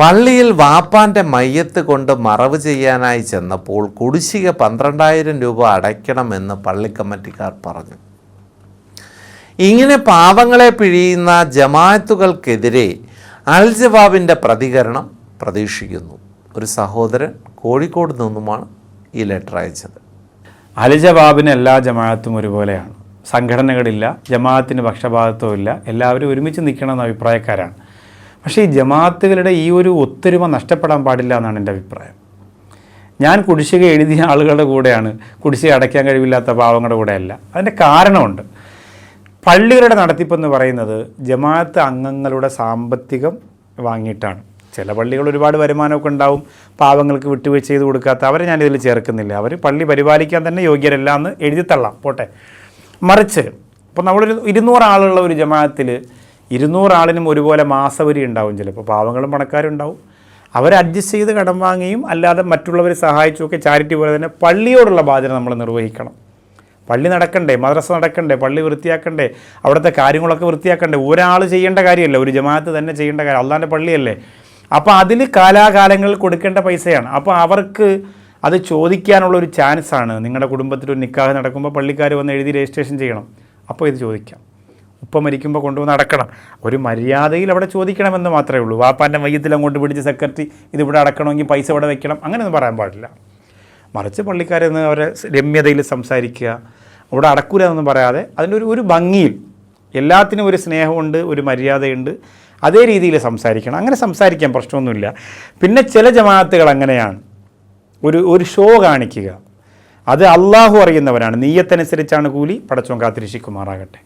പള്ളിയിൽ വാപ്പാന്റെ മയ്യത്ത് കൊണ്ട് മറവ് ചെയ്യാനായി ചെന്നപ്പോൾ കുടിശ്ശിക പന്ത്രണ്ടായിരം രൂപ അടയ്ക്കണമെന്ന് പള്ളി കമ്മിറ്റിക്കാർ പറഞ്ഞു. ഇങ്ങനെ പാവങ്ങളെ പിഴിയുന്ന ജമാഅത്തുകൾക്കെതിരെ അൽ ജവാബിന്റെ പ്രതികരണം പ്രതീക്ഷിക്കുന്നു. ഒരു സഹോദരൻ കോഴിക്കോട് നിന്നുമാണ് ഈ ലെറ്റർ അയച്ചത്. അലിജവാബിന് എല്ലാ ജമാഅത്തും ഒരുപോലെയാണ്. സംഘടനകളില്ല ജമാഅത്തിന് പക്ഷപാതത്വമില്ല എല്ലാവരും ഒരുമിച്ച് നിൽക്കണമെന്ന അഭിപ്രായക്കാരാണ്. പക്ഷേ ഈ ജമാഅത്തുകളുടെ ഈ ഒരു ഒത്തൊരുമ നഷ്ടപ്പെടാൻ പാടില്ല എന്നാണ് എന്റെ അഭിപ്രായം. ഞാൻ കുടിശ്ശിക എഴുതിയ ആളുകളുടെ കൂടെയാണ്. കുടിശ്ശിക അടയ്ക്കാൻ കഴിവില്ലാത്ത പാവങ്ങളുടെ കൂടെയല്ല. അതിന്റെ കാരണമുണ്ട്. പള്ളികളുടെ നടത്തിപ്പെന്ന് പറയുന്നത് ജമാഅത്ത് അംഗങ്ങളുടെ സാമ്പത്തികം വാങ്ങിയിട്ടാണ്. ചില പള്ളികൾ ഒരുപാട് വരുമാനമൊക്കെ ഉണ്ടാവും. പാവങ്ങൾക്ക് വിട്ടുവീഴ്ച ചെയ്ത് കൊടുക്കാത്ത അവരെ ഞാനിതിൽ ചേർക്കുന്നില്ല. അവർ പള്ളി പരിപാലിക്കാൻ തന്നെ യോഗ്യരല്ല എന്ന് എഴുതി തള്ളാം. പോട്ടെ. മറിച്ച് ഇപ്പോൾ നമ്മളൊരു ഇരുന്നൂറ് ആളുള്ള ഒരു ജമാഅത്തിൽ ഇരുന്നൂറ് ആളിനും ഒരുപോലെ മാസവരി ഉണ്ടാവും ചിലപ്പോൾ. പാവങ്ങളും പണക്കാരും ഉണ്ടാവും അവരെ അഡ്ജസ്റ്റ് ചെയ്ത് കടം വാങ്ങിയും അല്ലാതെ മറ്റുള്ളവരെ സഹായിച്ചുമൊക്കെ ചാരിറ്റി പോലെ തന്നെ പള്ളിയോടുള്ള ബാധ്യത നമ്മൾ നിർവഹിക്കണം. പള്ളി നടക്കണ്ടേ മദ്രസ നടക്കണ്ടേ പള്ളി വൃത്തിയാക്കണ്ടേ അവിടുത്തെ കാര്യങ്ങളൊക്കെ വൃത്തിയാക്കണ്ടേ? ഒരാൾ ചെയ്യേണ്ട കാര്യമല്ല ഒരു ജമാഅത്ത് തന്നെ ചെയ്യേണ്ട കാര്യം. അള്ളാന്റെ പള്ളിയല്ലേ. അപ്പോൾ അതിൽ കാലാകാലങ്ങളിൽ കൊടുക്കേണ്ട പൈസയാണ്. അപ്പോൾ അവർക്ക് അത് ചോദിക്കാനുള്ള ഒരു ചാൻസാണ് നിങ്ങളുടെ കുടുംബത്തിൽ ഒരു നിക്കാഹ് നടക്കുമ്പോൾ പള്ളിക്കാർ വന്ന് എഴുതി രജിസ്ട്രേഷൻ ചെയ്യണം. അപ്പോൾ ഇത് ചോദിക്കാം. ഉപ്പ മരിക്കുമ്പോൾ കൊണ്ടുവന്ന് അടക്കണം ഒരു മര്യാദയിൽ അവിടെ ചോദിക്കണമെന്ന് മാത്രമേ ഉള്ളൂ. വാപ്പാന്റെ മയ്യത്തിൽ അങ്ങോട്ട് പിടിച്ച് സെക്രട്ടറി ഇതിവിടെ അടക്കണമെങ്കിൽ പൈസ ഇവിടെ വെക്കണം. അങ്ങനെയൊന്നും പറയാൻ പാടില്ല. മറിച്ച് പള്ളിക്കാരെന്ന് അവരെ രമ്യതയിൽ സംസാരിക്കുക അവിടെ അടക്കൂല എന്നൊന്നും പറയാതെ അതിന്റെ ഒരു ഒരു ഭംഗിയിൽ എല്ലാത്തിനും ഒരു സ്നേഹമുണ്ട് ഒരു മര്യാദയുണ്ട്. അതേ രീതിയിൽ സംസാരിക്കണം. അങ്ങനെ സംസാരിക്കാൻ പ്രശ്നമൊന്നുമില്ല. പിന്നെ ചില ജമാഅത്തുകൾ അങ്ങനെയാണ്. ഒരു ഒരു ഷോ കാണിക്കുക. അത് അള്ളാഹു അറിയുന്നവരാണ് നീയത്തനുസരിച്ചാണ് കൂലി പടച്ചോൻ കാത്തിരിശിക്കുമാറാകട്ടെ